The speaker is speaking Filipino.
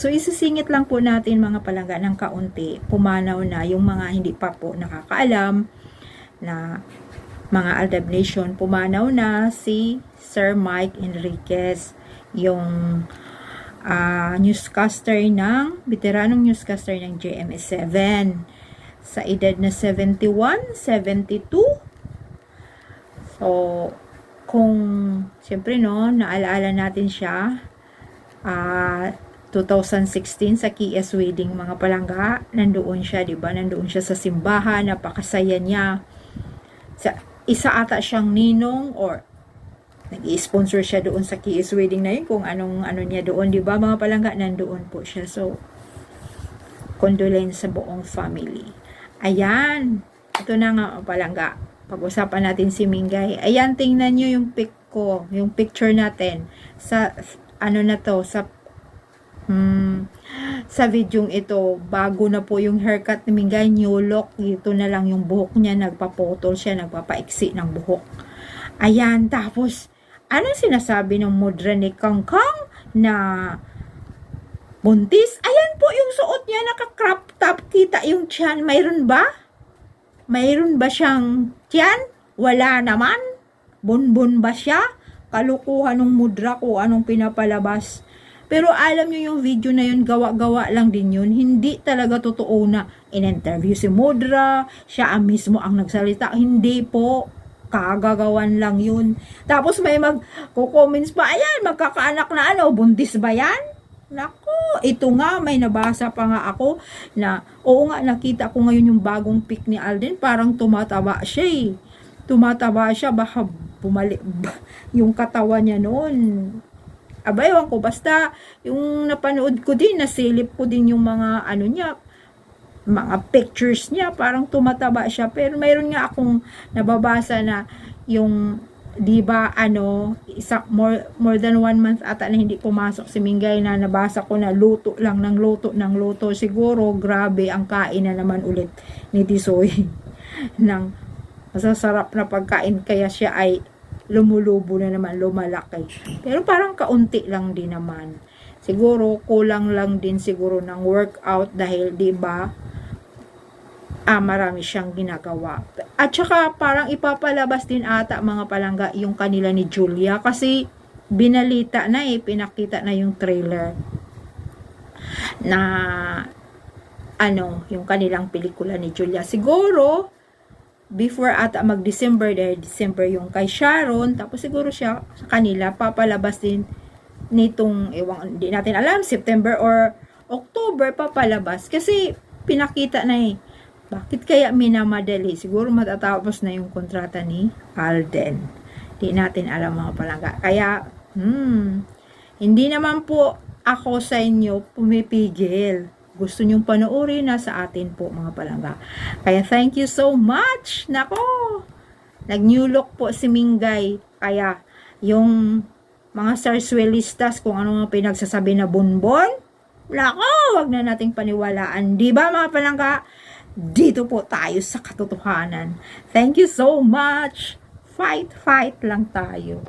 So, isisingit lang po natin mga palangga ng kaunti. Pumanaw na yung mga hindi pa po nakakaalam na mga Aldab Nation. Pumanaw na si Sir Mike Enriquez, yung ah, newscaster ng, veteranong newscaster ng JMS7. Sa edad na 71, 72. So, kung, siyempre no, naalaala natin siya, ah, 2016 sa KS Wedding mga palangga, nandoon siya, 'di ba? Nandoon siya sa simbahan, napakasaya niya. Sa isa ata siyang ninong or nag-sponsor siya doon sa KS Wedding na yun kung anong ano niya doon, 'di ba? Mga palangga nandoon po siya. So condolence sa buong family. Ayan. Ito na nga palangga. Pag-usapan natin si Mingay. Ayan, tingnan niyo yung pic ko, yung picture natin sa ano na to, sa Hmm, sa videong ito, bago na po yung haircut ni Mingay, new look, ito na lang yung buhok niya, nagpapotol siya, nagpapaiksi ng buhok. Ayan, tapos, anong sinasabi ng mudra ni Kang Kang na buntis? Ayan po yung suot niya, naka-crop top, kita yung tiyan, mayroon ba? Mayroon ba siyang tiyan? Wala naman. Bunbun ba siya? Kalukuhan ng mudra ko, anong pinapalabas? Pero alam nyo yung video na yun, gawa-gawa lang din yun. Hindi talaga totoo na in-interview si Mudra, siya ang mismo ang nagsalita. Hindi po. Kagagawan lang yun. Tapos may mag-comments pa, ayan, magkakaanak na ano, buntis ba yan? Nako, ito nga, may nabasa pa nga ako na, oo nga, nakita ko ngayon yung bagong pic ni Alden, parang tumataba siya eh. Tumataba siya, baka bumalik, yung katawan niya noon, aba, ewan ko, basta, yung napanood ko din, nasilip ko din yung mga, ano niya, mga pictures niya, parang tumataba siya. Pero mayroon nga akong nababasa na yung, di ba, ano, isa, more, more than one month ata na hindi pumasok si Mingay na nabasa ko na luto lang ng luto ng luto. Siguro, grabe ang kain na naman ulit ni Tisoy ng masasarap na pagkain kaya siya ay lumulubo na naman, lumalaki. Pero parang kaunti lang din naman. Siguro kulang lang din siguro ng workout dahil 'di ba? Ah, marami siyang ginagawa. At saka parang ipapalabas din ata mga palangga yung kanila ni Julia kasi binalita na eh, pinakita na yung trailer na ano, yung kanilang pelikula ni Julia. Siguro, before ata mag-December dahil December yung kay Sharon tapos siguro siya sa kanila papalabas din nitong ewan hindi natin alam September or October papalabas. Kasi pinakita na eh bakit kaya minamadali? Siguro matatapos na yung kontrata ni Alden. Di natin alam mga palangga. Kaya hmm, hindi naman po ako sa inyo pumipigil gusto nyong panoorin, nasa atin po mga palangga. Kaya thank you so much! Nako! Nag-new look po si Mingay. Kaya yung mga sarswelistas kung ano mga pinagsasabi na bunbon, nako! Wag na nating paniwalaan. Di ba mga palangga? Dito po tayo sa katotohanan. Thank you so much! Fight, fight lang tayo.